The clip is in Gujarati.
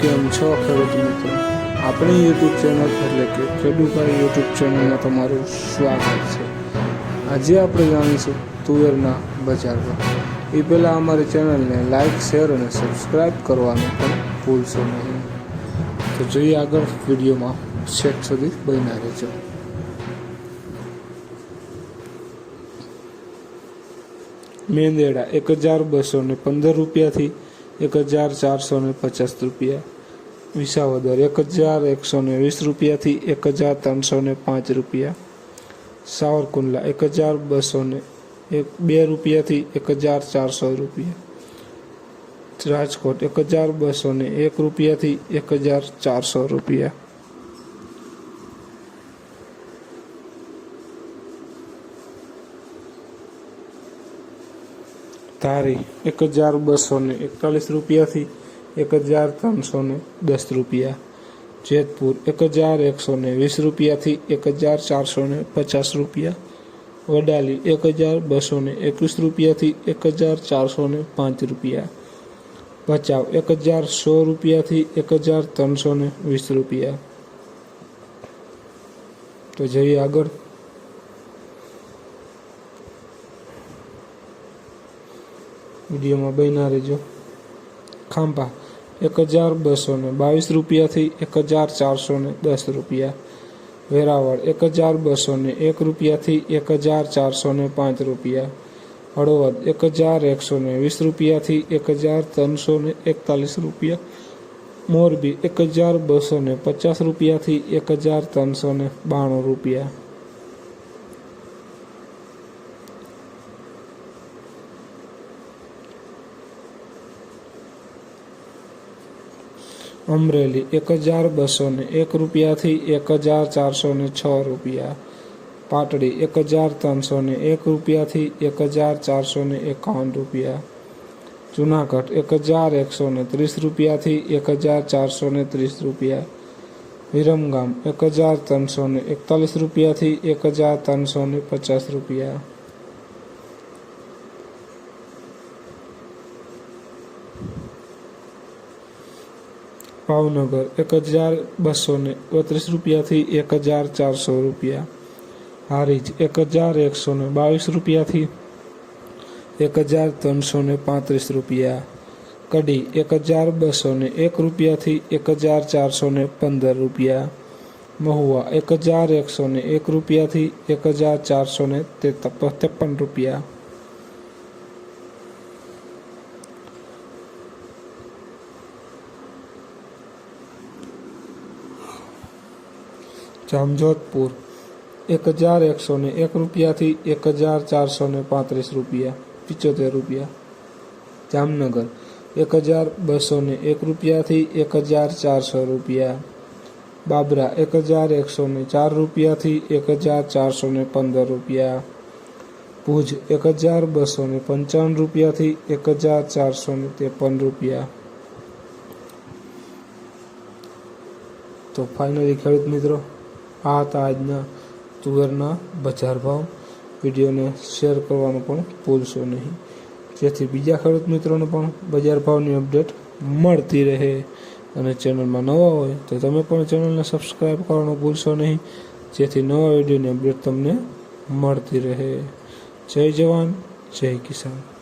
કેમ છો ખેડૂત મિત્રો? આપણી યુટ્યુબ ચેનલ એટલે કે ખેડૂતભાઈ યુટ્યુબ ચેનલમાં તમારું સ્વાગત છે. આજે આપણે જાણીશું તુવેરના બજાર ભાવ. એ પહેલાં અમારી ચેનલને લાઇક શેર અને સબસ્ક્રાઈબ કરવાનું પણ ભૂલશો નહીં. તો જોઈએ આગળ વિડીયોમાં છેક સુધી બન્યા રહેજો. મેંદેડા એક હજાર બસો ને પંદર રૂપિયાથી એક હજાર ચારસો ને પચાસ રૂપિયા. વિસાવદર એક હજાર એકસો ને વીસ રૂપિયાથી એક હજાર ત્રણસો ને પાંચ રૂપિયા. સાવરકુંડલા એક હજાર બસો ને એક બે રૂપિયાથી એક હજાર ચારસો રૂપિયા. રાજકોટ એક હજાર બસો ને એક રૂપિયાથી એક હજાર ચારસો રૂપિયા. ધારી એક હજાર બસો ને એકતાલીસ રૂપિયાથી એક હજાર ત્રણસો ને દસ રૂપિયા. જેતપુર એક હજાર એકસો ને વીસ રૂપિયાથી એક હજાર ચારસો ને પચાસ રૂપિયા. વડાલી એક હજાર બસો ને એકવીસ રૂપિયાથી એક હજાર ચારસો ને પાંચ રૂપિયા. ભચાઉ એક હજાર સો રૂપિયાથી એક હજાર ત્રણસો ને વીસ રૂપિયા. તો જઈએ આગળ. વિડીયોમાં બન્યા રહેજો. ખાંભા, એક હજાર બસો ને બાવીસ રૂપિયાથી એક હજાર ચારસો ને દસ રૂપિયા. વેરાવળ, એક હજાર બસો ને એક રૂપિયાથી એક હજાર ચારસો ને પાંચ રૂપિયા. હળવદ, એક હજાર એકસો ને વીસ રૂપિયાથી એક હજાર ત્રણસો ને એકતાલીસ રૂપિયા. મોરબી, એક હજાર બસો ને પચાસ રૂપિયાથી એક હજાર ત્રણસો ને બાણું રૂપિયા. અમરેલી એક હજાર બસો ને એક રૂપિયાથી એક હજાર ચારસો ને છ રૂપિયા. પાટડી એક હજાર ત્રણસો ને એક રૂપિયાથી એક હજાર ચારસો ને એકાવન રૂપિયા. જુનાગઢ એક હજાર એકસો ને ત્રીસ રૂપિયાથી એક હજાર ચારસો ને ત્રીસ રૂપિયા. વિરમગામ એક હજાર ત્રણસો ને એકતાલીસ રૂપિયાથી એક હજાર ત્રણસો ને પચાસ રૂપિયા. ભાવનગર એક હજાર બસો ને બત્રીસ રૂપિયાથી એક હજાર ચારસો રૂપિયા. હારીજ એક હજાર એકસો ને બાવીસ રૂપિયાથી એક હજાર ત્રણસો ને પાંત્રીસ રૂપિયા. કડી એક હજાર બસો ને એક રૂપિયાથી એક હજાર ચારસો ને પંદર રૂપિયા. મહુવા એક હજાર એકસો ને એક રૂપિયાથી એક હજાર ચારસો ને ત્રેપન રૂપિયા. જામજોધપુર એક હજાર એકસો ને એક રૂપિયાથી એક હજાર ચારસો ને પાંત્રીસ રૂપિયા, પિચોતેર રૂપિયા. જામનગર એક હજાર બસો ને એક રૂપિયાથી એક હજાર ચારસો રૂપિયા. બાબરા એક હજાર એકસો ને ચાર રૂપિયાથી એક હજાર ચારસો ને પંદર રૂપિયા. ભુજ એક હજાર બસો ને પંચાવન રૂપિયાથી એક હજાર ચારસો ને ત્રેપન રૂપિયા. તો ફાઇનલી ખેડૂત મિત્રો આ હતા આજના તુવેરના બજાર ભાવ. વિડીયોને શેર કરવાનું પણ ભૂલશો નહીં. જેથી બીજા ખેડૂત મિત્રોને પણ બજાર ભાવની અપડેટ મળતી રહે. અને ચેનલમાં નવા હોય તો તમે પણ ચેનલને સબસ્ક્રાઈબ કરવાનું ભૂલશો નહીં. જેથી નવા વિડીયોની અપડેટ તમને મળતી રહે. જય જવાન, જય કિસાન.